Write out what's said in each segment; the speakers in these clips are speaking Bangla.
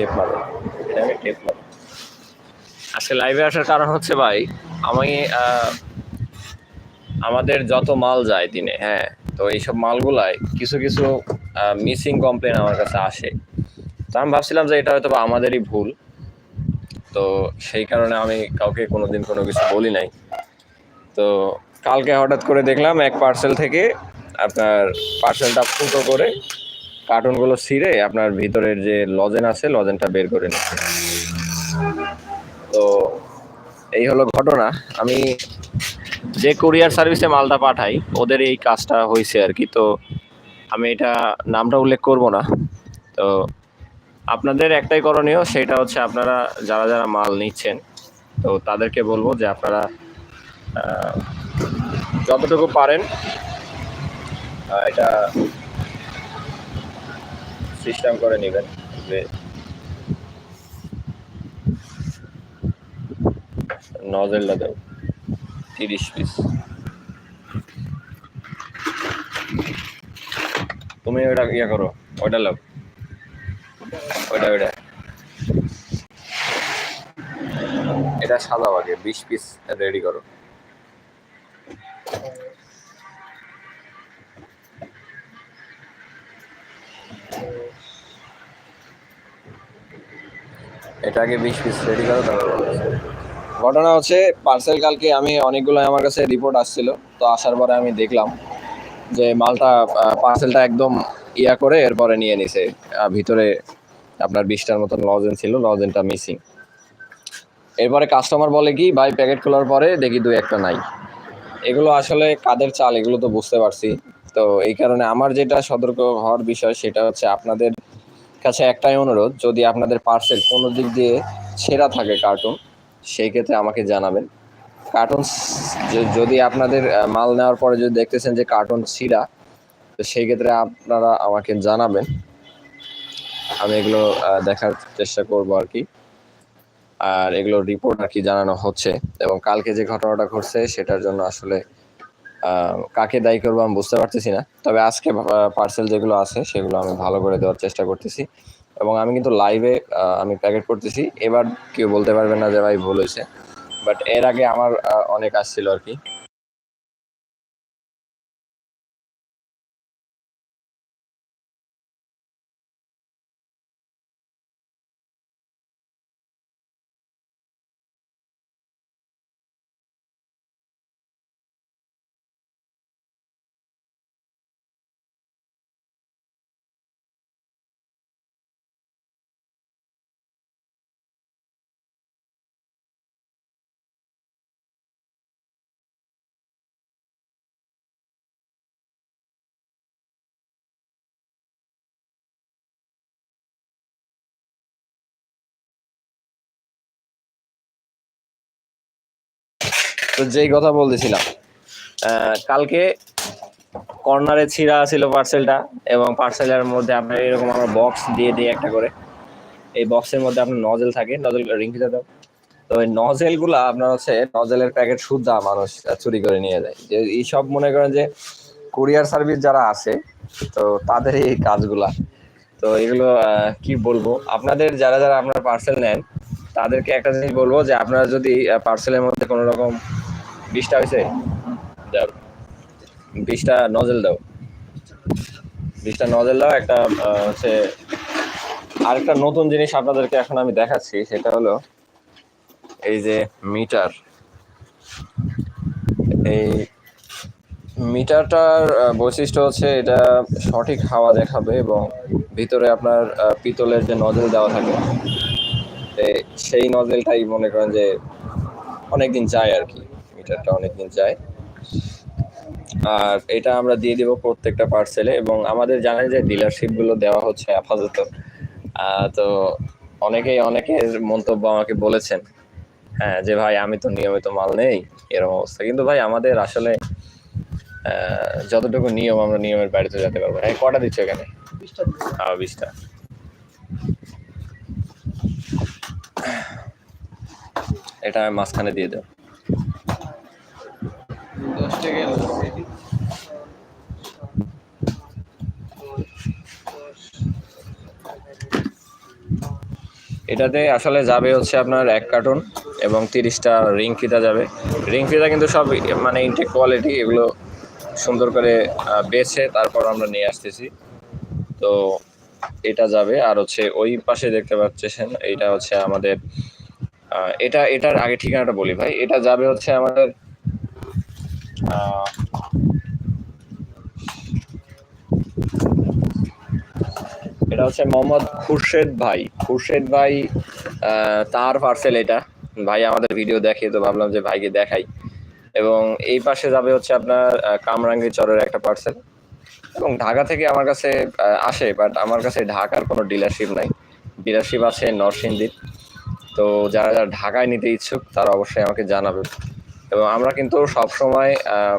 টেপ মারো। আমি টেপ মারো। আজকে লাইভে আসার কারণ হচ্ছে ভাই, আমি আমাদের যত মাল যায় দিনে হ্যাঁ তো এইসব মালগুলাই কিছু কিছু মিসিং কমপ্লেন আমার কাছে আসে। তো আমি ভাবছিলাম যে এটা হয়তো আমাদেরই ভুল। তো সেই কারণে আমি কাউকে কোনোদিন কোনো কিছু বলি নাই। তো কালকে হঠাৎ করে দেখলাম এক পার্সেল থেকে আপনার পার্সেলটা ফুটো করে কার্টুনগুলো ছিঁড়ে আপনার ভিতরের যে লজেন আছে, লজেনটা বের করে নিচ্ছে। তো এই হলো ঘটনা। আমি যে কুরিয়ার সার্ভিসে মালটা পাঠাই, ওদের এই কাজটা হয়েছে আর কি। তো আমি এটা নামটা উল্লেখ করব না। তো আপনাদের একটাই করণীয়, সেটা হচ্ছে আপনারা যারা যারা মাল নিচ্ছেন, তো তাদেরকে বলব যে আপনারা যতটুকু পারেন এটা সিস্টেম করে নেবেন যে নজেলটা দেও তিরিশ পিস তুমি ওটা ইয়ে করো ওইটা লাও ওইটা ওইটা এটা সাজাও আগে বিশ পিস রেডি করো। এটা আগে বিশ পিস রেডি করো ঘটনা হচ্ছে পার্সেল কালকে আমি অনেকগুলো আমার কাছে রিপোর্ট আসছিল, তো আসার পরে আমি দেখলাম যে মালটা পার্সেলটা একদম ইয়া করে এরপরে নিয়ে নিছে। ভিতরে আপনার বিশটার মতন লজেন ছিল লজেনটা মিসিং এরপরে কাস্টমার বলে কি, ভাই প্যাকেট খোলার পরে দেখি দুই একটা নাই। এগুলো আসলে কাদের চাল, এগুলো তো বুঝতে পারছি। তো এই কারণে আমার যেটা সতর্ক হওয়ার বিষয়, সেটা হচ্ছে আপনাদের কাছে একটাই অনুরোধ, যদি আপনাদের পার্সেল কোনো দিক দিয়ে ছেঁড়া থাকে কার্টুন সেই ক্ষেত্রে আমাকে জানাবেন। কার্টুন যদি আপনাদের মাল নেওয়ার পরে যদি দেখতেছেন যে কার্টুন ছিঁড়া, তো সেই ক্ষেত্রে আপনারা আমাকে জানাবেন। আমি এগুলো দেখার চেষ্টা করব আর কি। আর এগুলো রিপোর্ট আর কি জানানো হচ্ছে। এবং কালকে যে ঘটনাটা ঘটছে, সেটার জন্য আসলে কাকে দায়ী করব আমি বুঝতে পারতেছি না। তবে আজকে পার্সেল যেগুলো আছে, সেগুলো আমি ভালো করে দেওয়ার চেষ্টা করতেছি। এবং আমি কিন্তু লাইভে আমি প্যাকেট করতেছি। এবার কেউ বলতে পারবে না যে ভাই ভুল হয়েছে। বাট এর আগে আমার অনেক আসছিল আর কি। তো যেই কথা বলতেছিলাম কালকে কর্নারে ছিঁড়া ছিল পার্সেলটা এবং পার্সেলের মধ্যে আপনার এরকম আমরা বক্স দিয়ে দিই একটা করে। এই বক্সের মধ্যে আপনার নজেল থাকে নজেল রিঙ্কিতে দাও। তো এই নজেলগুলো আপনার হচ্ছে নজেলের প্যাকেট সুদ্ধা মানুষ চুরি করে নিয়ে যায়। যে এইসব মনে করেন যে কুরিয়ার সার্ভিস যারা আছে, তো তাদের এই কাজগুলা। তো এগুলো কি বলব? আপনাদের যারা যারা আপনার পার্সেল নেন, তাদেরকে একটা জিনিস বলব যে আপনারা যদি পার্সেলের মধ্যে কোনো রকম বিষটা হয়েছে দাও বিষটা নজেল দাও। বিশটা নজেল দাও, একটা হচ্ছে, আরেকটা নতুন জিনিস আপনাদেরকে এখন আমি দেখাচ্ছি, সেটা হলো এই যে মিটার। এই মিটারটার বৈশিষ্ট্য হচ্ছে এটা সঠিক হাওয়া দেখাবে এবং ভিতরে আপনার পিতলের যে নজেল দেওয়া থাকে সেই নজেলটাই মনে করেন যে অনেকদিন যায় আর কি। মিটারটা অনেকদিন যায়। আর এটা আমরা দিয়ে দিব প্রত্যেকটা পার্সেলে এবং আমাদের জানেন যে ডিলারশিপগুলো দেওয়া হচ্ছে আপাতত। তো অনেকেই অনেকের মন্তব্য আমাকে বলেছেন হ্যাঁ যে ভাই আমি তো নিয়মিত মাল নেই এরকম অবস্থা। কিন্তু ভাই আমাদের আসলে যতটুকু নিয়ম আমরা নিয়মের বাড়িতে যেতে পারব। এই কটা দিচ্ছ এখানে? হ্যাঁ বিশটা। এটা মাঝখানে দিয়ে দাও। এটাতে আসলে যাবে হচ্ছে আপনার এক কার্টুন এবং তিরিশটা রিং ফিতা যাবে। রিং ফিতা কিন্তু সব মানে ইনটেক কোয়ালিটি এগুলো সুন্দর করে বেছে তারপর আমরা নিয়ে আসতেছি। তো এটা যাবে আর হচ্ছে ওই পাশে দেখতে পাচ্ছেন এটা হচ্ছে আমাদের এটা, এটার আগে ঠিকানাটা বলি ভাই। এটা যাবে হচ্ছে আমাদের এটা হচ্ছে মোহাম্মদ খুরশেদ ভাই। খুরশেদ ভাই তার পার্সেল এটা। ভাই আমাদের ভিডিও দেখে তো ভাবলাম যে ভাইকে দেখাই। এবং এই পাশে যাবে হচ্ছে আপনার কামরাঙ্গি চরের একটা পার্সেল এবং ঢাকা থেকে আমার কাছে আসে বাট আমার কাছে ঢাকার কোনো ডিলারশিপ নাই। ডিলারশিপ আছে নরসিংদীর। তো যারা যারা ঢাকায় নিতে ইচ্ছুক, তারা অবশ্যই আমাকে জানাবে। এবং আমরা কিন্তু সবসময় আহ,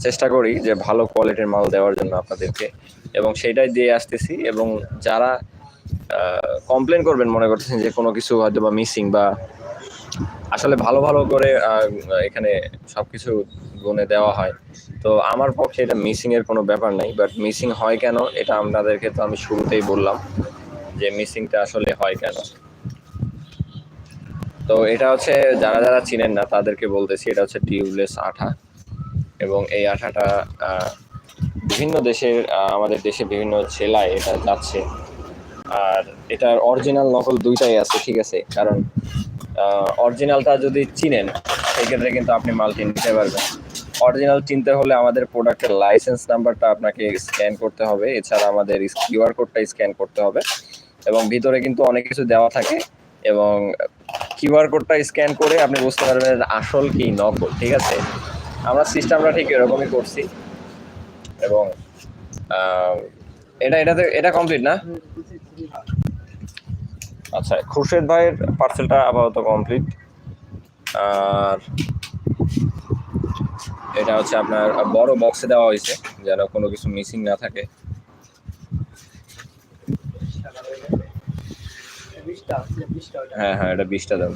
চেষ্টা করি যে ভালো কোয়ালিটির মাল দেওয়ার জন্য আপনাদেরকে। এবং সেটাই দিয়ে আসতেছি এবং যারা কমপ্লেন করবেন মনে করতেছেন যে কোনো কিছু হয়তো বা মিসিং বা আসলে ভালো ভালো করে এখানে সব কিছু গুনে দেওয়া হয় তো আমার পক্ষে এটা মিসিং এর কোনো ব্যাপার নাই। বাট মিসিং হয় কেন? এটা আপনাদেরকে তো আমি শুরুতেই বললাম যে মিসিংটা আসলে হয় কেন। তো এটা হচ্ছে যারা যারা চিনেন না, তাদেরকে বলতেছি, এটা হচ্ছে টিউবলেস আঠা। এবং এই আঠাটা বিভিন্ন দেশের আমাদের দেশে বিভিন্ন জেলায় এটা যাচ্ছে। আর এটার অরিজিনাল নকল দুইটাই আছে, ঠিক আছে? কারণ অরিজিনালটা যদি চিনেন, সেক্ষেত্রে কিন্তু আপনি মালটি নিতে পারবেন। অরিজিনাল চিনতে হলে আমাদের প্রোডাক্টের লাইসেন্স নাম্বারটা আপনাকে স্ক্যান করতে হবে। এছাড়া আমাদের কিউআর কোডটা স্ক্যান করতে হবে। এবং ভিতরে কিন্তু অনেক কিছু দেওয়া থাকে। এবং কিউআর কোডটা স্ক্যান করে আপনি বুঝতে পারবেন আসল কি, নকল, ঠিক আছে? আমরা সিস্টেমটা ঠিক এরকমই করছি। এবং এটা, এটাতে, এটা কমপ্লিট না? আচ্ছা খুরশেদ ভাইয়ের পার্সেলটা আপাতত কমপ্লিট আর এটা হচ্ছে আপনার বড় বক্সে দেওয়া হয়েছে, যেন কোনো কিছু মিসিং না থাকে। হ্যাঁ হ্যাঁ এটা বিশটা দাম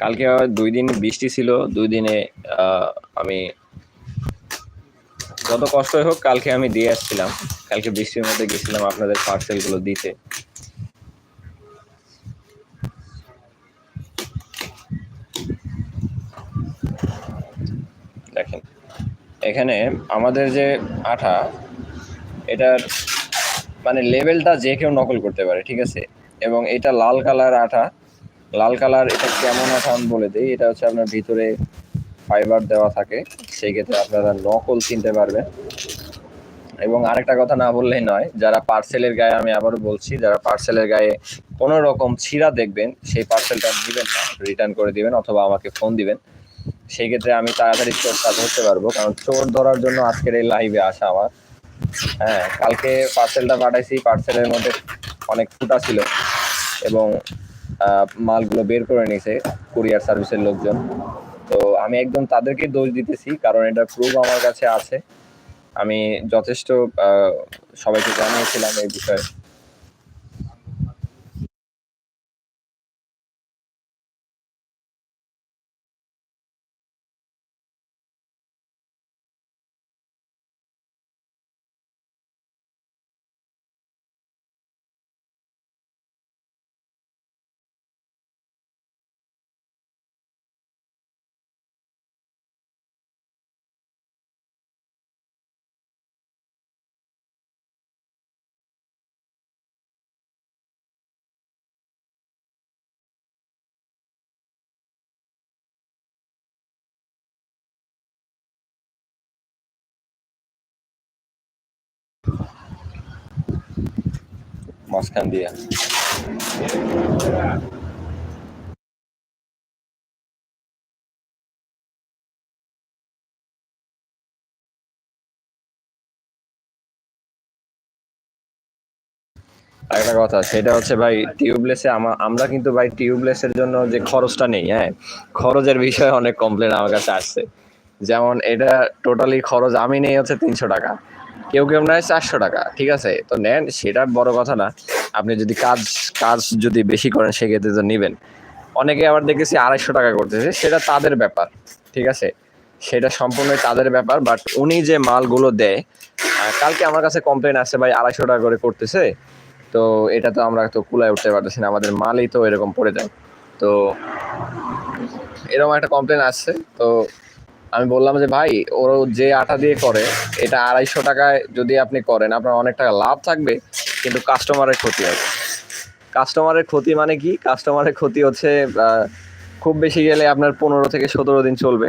কালকে দুই দিন বৃষ্টি ছিল দুই দিনে আমি যত কষ্টই হোক, কালকে আমি দিয়ে আসছিলাম। কালকে বৃষ্টির মধ্যে গেছিলাম আপনাদের পার্সেলগুলো দিতে। দেখেন, এখানে আমাদের যে আঠা, এটার মানে লেভেলটা যে কেউ নকল করতে পারে, ঠিক আছে? এবং এটা লাল কালার আঠা। লাল কালার এটা কেমন আঠা আমি বলে দিই, এটা হচ্ছে আপনার ভিতরে ফাইবার দেওয়া থাকে। সেই ক্ষেত্রে আপনারা নকল চিনতে পারবেন। এবং আরেকটা কথা না বললেই নয়, যারা পার্সেলের গায়ে আমি আবারও বলছি, যারা পার্সেলের গায়ে কোনো রকম ছিঁড়া দেখবেন, সেই পার্সেলটা দিবেন না রিটার্ন করে দিবেন অথবা আমাকে ফোন দিবেন। সেই ক্ষেত্রে আমি তাড়াতাড়ি চোরটা ধরতে পারব, কারণ চোর ধরার জন্য আজকের এই লাইভে আসা আমার। হ্যাঁ কালকে পার্সেলটা পাঠাইছি, পার্সেলের মধ্যে অনেক ফুটা ছিল। এবং মালগুলো বের করে নিয়েছে কুরিয়ার সার্ভিসের লোকজন। তো আমি একদম তাদেরকে দোষ দিতেছি, কারণ এটা প্রুফ আমার কাছে আছে। আমি যথেষ্ট সবাইকে জানিয়েছিলাম এই বিষয়ে। মাঝখান দিয়ে। একটা কথা, সেটা হচ্ছে ভাই টিউবলেসে আমরা কিন্তু ভাই টিউবলেসের জন্য যে খরচটা নেই হ্যাঁ? খরচের বিষয়ে অনেক কমপ্লেন আমার কাছে আসছে। যেমন এটা টোটালি খরচ, আমি নেই হচ্ছে তিনশো টাকা। কেউ কেউ নেয় চারশো টাকা, ঠিক আছে? তো নেন, সেটা বড় কথা না। আপনি যদি কাজ কাজ যদি বেশি করেন, সেক্ষেত্রে তো নেবেন। অনেকে আবার দেখেছি আড়াইশো টাকা করতেছে, সেটা তাদের ব্যাপার, ঠিক আছে? সেটা সম্পূর্ণ তাদের ব্যাপার বাট উনি যে মালগুলো দেয় কালকে আমার কাছে কমপ্লেন আসছে ভাই, আড়াইশো টাকা করে করতেছে? তো এটা তো আমরা তো কুলায় উঠতে পারতেছি না, আমাদের মালই তো এরকম পড়ে যায়। তো এরকম একটা কমপ্লেন আসছে, তো আমি বললাম যে, ভাই ওর যে আটা দিয়ে করে, এটা আড়াইশো টাকায় যদি আপনি করেন, আপনার অনেক টাকা লাভ থাকবে, কিন্তু কাস্টমারের ক্ষতি হবে। কাস্টমারের ক্ষতি মানে কি? কাস্টমারের ক্ষতি হচ্ছে খুব বেশি গেলে আপনার পনেরো থেকে সতেরো দিন চলবে।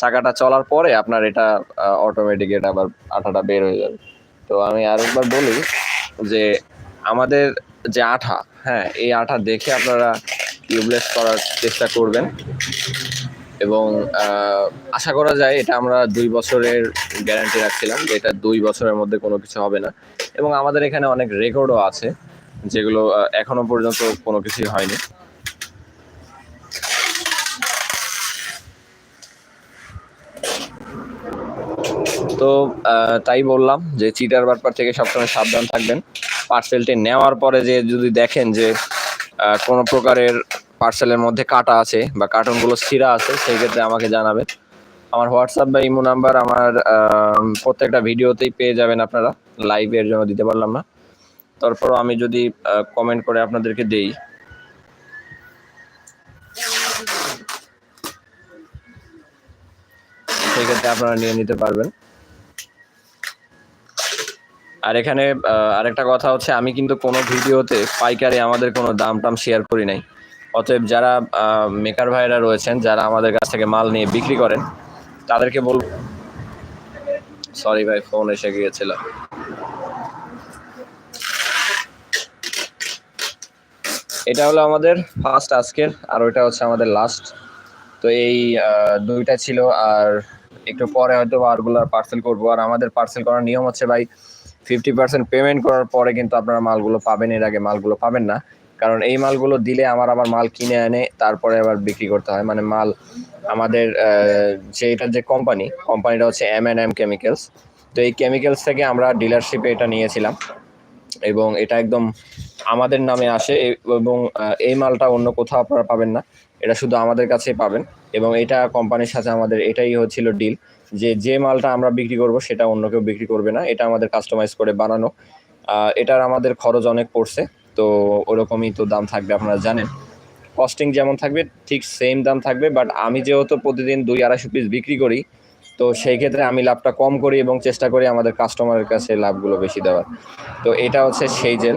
চাকাটা চলার পরে আপনার এটা অটোমেটিক এটা আবার আঠাটা বের হয়ে যাবে। তো আমি আরেকবার বলি যে, আমাদের যে আঠা হ্যাঁ এই আঠা দেখে আপনারা টিউবলেস করার চেষ্টা করবেন। এবং আশা করা যায় এটা আমরা দুই বছরের গ্যারান্টি রাখছিলাম যে এটা দুই বছরের মধ্যে কোনো কিছু হবে না। এবং আমাদের এখানে অনেক রেকর্ডও আছে, যেগুলো এখনও পর্যন্ত কোনো কিছুই হয়নি। তো তাই বললাম যে চিটার বাটপার থেকে সবসময় সাবধান থাকবেন। পার্সেলটি নেওয়ার পরে যে যদি দেখেন যে কোনো প্রকারের পার্সেলের মধ্যে কাটা আছে বা কার্টুনগুলো ছিঁড়া আছে সেই ক্ষেত্রে আমাকে জানাবেন। আমার হোয়াটসঅ্যাপ বা ইমো নাম্বার, আমার প্রত্যেকটা ভিডিওতেই পেয়ে যাবেন আপনারা। লাইভের জন্য দিতে পারলাম না। তারপর আমি যদি কমেন্ট করে আপনাদেরকে দেই। সেই ক্ষেত্রে আপনারা নিয়ে নিতে পারবেন। আর এখানে আরেকটা কথা হচ্ছে, আমি কিন্তু কোনো ভিডিওতে পাইকারি আমাদের কোনো দাম টাম শেয়ার করি নাই। অতএব যারা মেকার ভাইরা রয়েছেন, যারা আমাদের কাছ থেকে মাল নিয়ে বিক্রি করেন, তাদেরকে বল সরি ভাই ফোন এসে গিয়েছিল। এটা হলো আমাদের ফার্স্ট আজকের, আর ওইটা হচ্ছে আমাদের লাস্ট তো এই দুইটা ছিল, আর একটু পরে হয়তো আরগুলো পার্সেল করব। আর আমাদের পার্সেল করার নিয়ম হচ্ছে ভাই ফিফটি পার্সেন্ট পেমেন্ট করার পরে কিন্তু আপনারা মালগুলো পাবেন। এর আগে মালগুলো পাবেন না। কারণ এই মালগুলো দিলে আমার আবার মাল কিনে এনে তারপরে আবার বিক্রি করতে হয়। মানে মাল আমাদের যে এটার যে কোম্পানি কোম্পানিটা হচ্ছে এম এন এম কেমিক্যালস তো এই কেমিক্যালস থেকে আমরা ডিলারশিপে এটা নিয়েছিলাম এবং এটা একদম আমাদের নামে আসে এবং এই মালটা অন্য কোথাও আপনারা পাবেন না। এটা শুধু আমাদের কাছেই পাবেন এবং এটা কোম্পানির সাথে আমাদের এটাই হচ্ছিল ডিল যে যে মালটা আমরা বিক্রি করব সেটা অন্য কেউ বিক্রি করবে না। এটা আমাদের কাস্টমাইজ করে বানানো। এটার আমাদের খরচ অনেক পড়ছে। তো ওরকমই তো দাম থাকবে আপনারা জানেন। কস্টিং যেমন থাকবে, ঠিক সেম দাম থাকবে বাট আমি যেহেতু প্রতিদিন দুই আড়াইশো পিস বিক্রি করি, তো সেই ক্ষেত্রে আমি লাভটা কম করি এবং চেষ্টা করি আমাদের কাস্টমারের কাছে লাভগুলো বেশি দেওয়ার। তো এটা হচ্ছে সেই জেল।